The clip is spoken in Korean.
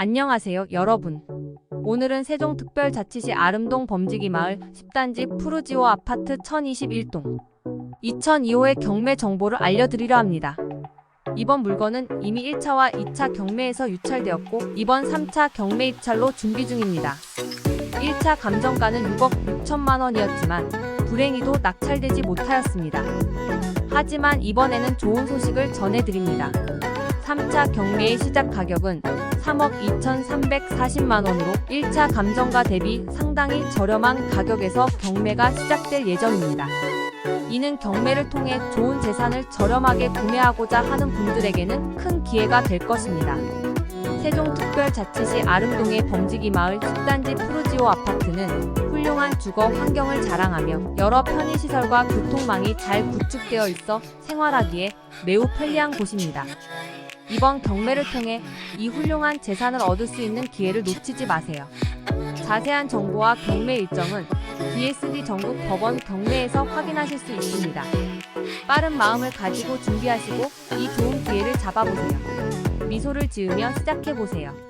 안녕하세요, 여러분. 오늘은 세종특별자치시 아름동 범지기 마을 10단지 푸르지오 아파트 1021동 2002호의 경매 정보를 알려드리려 합니다. 이번 물건은 이미 1차와 2차 경매에서 유찰되었고 이번 3차 경매 입찰로 준비 중입니다. 1차 감정가는 6억 6천만 원이었지만 불행히도 낙찰되지 못하였습니다. 하지만 이번에는 좋은 소식을 전해드립니다. 3차 경매의 시작 가격은 3억 2,340만 원으로 1차 감정가 대비 상당히 저렴한 가격에서 경매가 시작될 예정입니다. 이는 경매를 통해 좋은 재산을 저렴하게 구매하고자 하는 분들에게는 큰 기회가 될 것입니다. 세종특별자치시 아름동의 범지기 마을 10단지 푸르지오 아파트는 훌륭한 주거 환경을 자랑하며 여러 편의시설과 교통망이 잘 구축되어 있어 생활하기에 매우 편리한 곳입니다. 이번 경매를 통해 이 훌륭한 재산을 얻을 수 있는 기회를 놓치지 마세요. 자세한 정보와 경매 일정은 DSD 전국 법원 경매에서 확인하실 수 있습니다. 빠른 마음을 가지고 준비하시고 이 좋은 기회를 잡아보세요. 미소를 지으며 시작해보세요.